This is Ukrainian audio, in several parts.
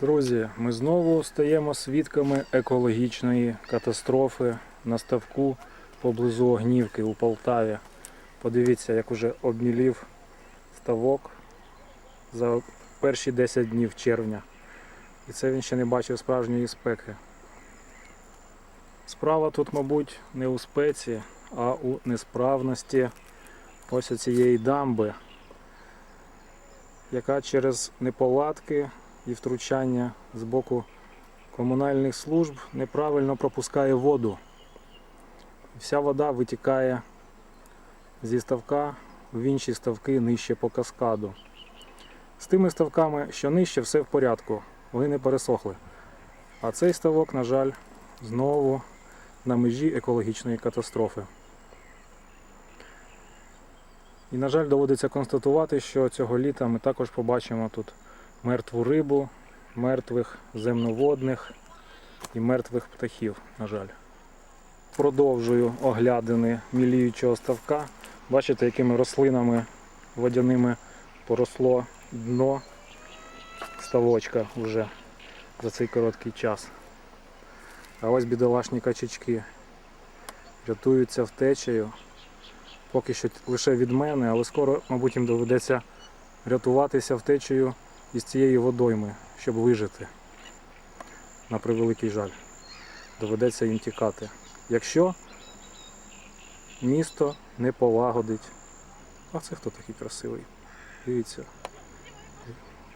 Друзі, ми знову стаємо свідками екологічної катастрофи на ставку поблизу Огнівки у Полтаві. Подивіться, як уже обмілів ставок за перші 10 днів червня. І це він ще не бачив справжньої спеки. Справа тут, мабуть, не у спеці, а у несправності ось цієї дамби, яка через неполадки і втручання з боку комунальних служб неправильно пропускає воду. Вся вода витікає зі ставка в інші ставки нижче по каскаду. З тими ставками, що нижче, все в порядку, вони не пересохли. А цей ставок, на жаль, знову на межі екологічної катастрофи. І, на жаль, доводиться констатувати, що цього літа ми також побачимо тут мертву рибу, мертвих земноводних і мертвих птахів, на жаль. Продовжую оглядини міліючого ставка. Бачите, якими рослинами водяними поросло дно ставочка вже за цей короткий час. А ось бідолашні качечки рятуються втечею. Поки що лише від мене, але скоро, мабуть, їм доведеться рятуватися втечею із цієї водойми, щоб вижити. На превеликий жаль. Доведеться їм тікати. Якщо місто не полагодить. А це хто такий красивий? Дивіться.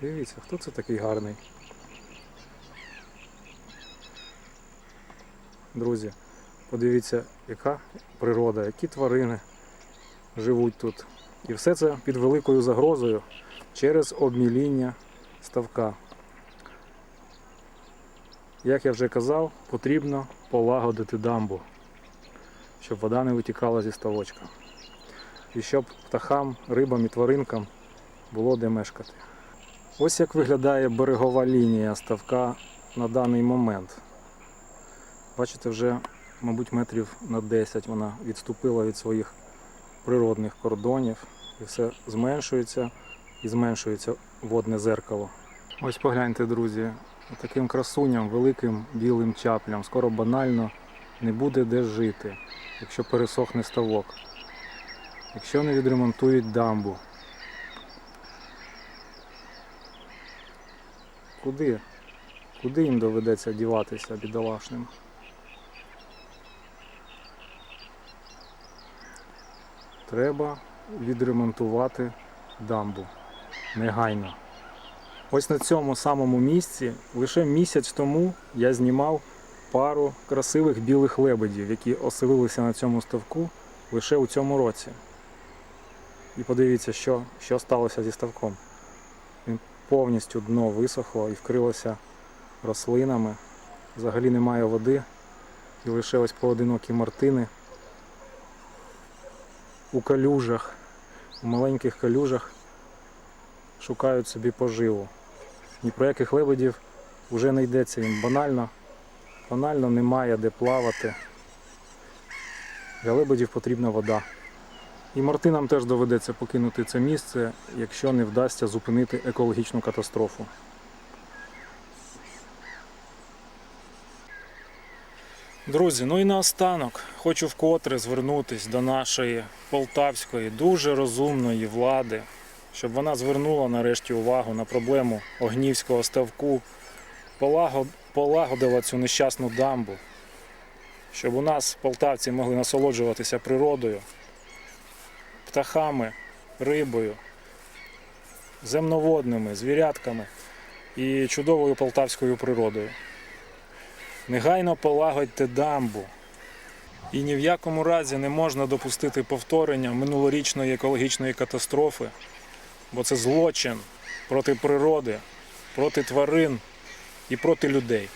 Дивіться, хто це такий гарний? Друзі, подивіться, яка природа, які тварини живуть тут. І все це під великою загрозою через обміління ставка. Як я вже казав, потрібно полагодити дамбу, щоб вода не витікала зі ставочка. І щоб птахам, рибам і тваринкам було де мешкати. Ось як виглядає берегова лінія ставка на даний момент. Бачите, вже, мабуть, метрів на 10 вона відступила від своїх природних кордонів і все зменшується і зменшується водне зеркало. Ось погляньте, друзі, таким красуням, великим білим чаплям, скоро банально не буде де жити, якщо пересохне ставок, якщо не відремонтують дамбу. Куди? Куди їм доведеться діватися бідолашним? Треба відремонтувати дамбу негайно. Ось на цьому самому місці лише місяць тому я знімав пару красивих білих лебедів, які оселилися на цьому ставку лише у цьому році. І подивіться, що, що сталося зі ставком. Він повністю дно висохло і вкрилося рослинами. Взагалі немає води. І лише ось поодинокі мартини у калюжах, у маленьких калюжах шукають собі поживу. Ні про яких лебедів вже не йдеться їм банально, банально немає де плавати. Для лебедів потрібна вода. І мартинам теж доведеться покинути це місце, якщо не вдасться зупинити екологічну катастрофу. Друзі, ну і наостанок хочу вкотре звернутися до нашої полтавської дуже розумної влади, щоб вона звернула нарешті увагу на проблему Огнівського ставку, полагодила цю нещасну дамбу, щоб у нас полтавці могли насолоджуватися природою, птахами, рибою, земноводними, звірятками і чудовою полтавською природою. Негайно полагодьте дамбу. І ні в якому разі не можна допустити повторення минулорічної екологічної катастрофи, бо це злочин проти природи, проти тварин і проти людей.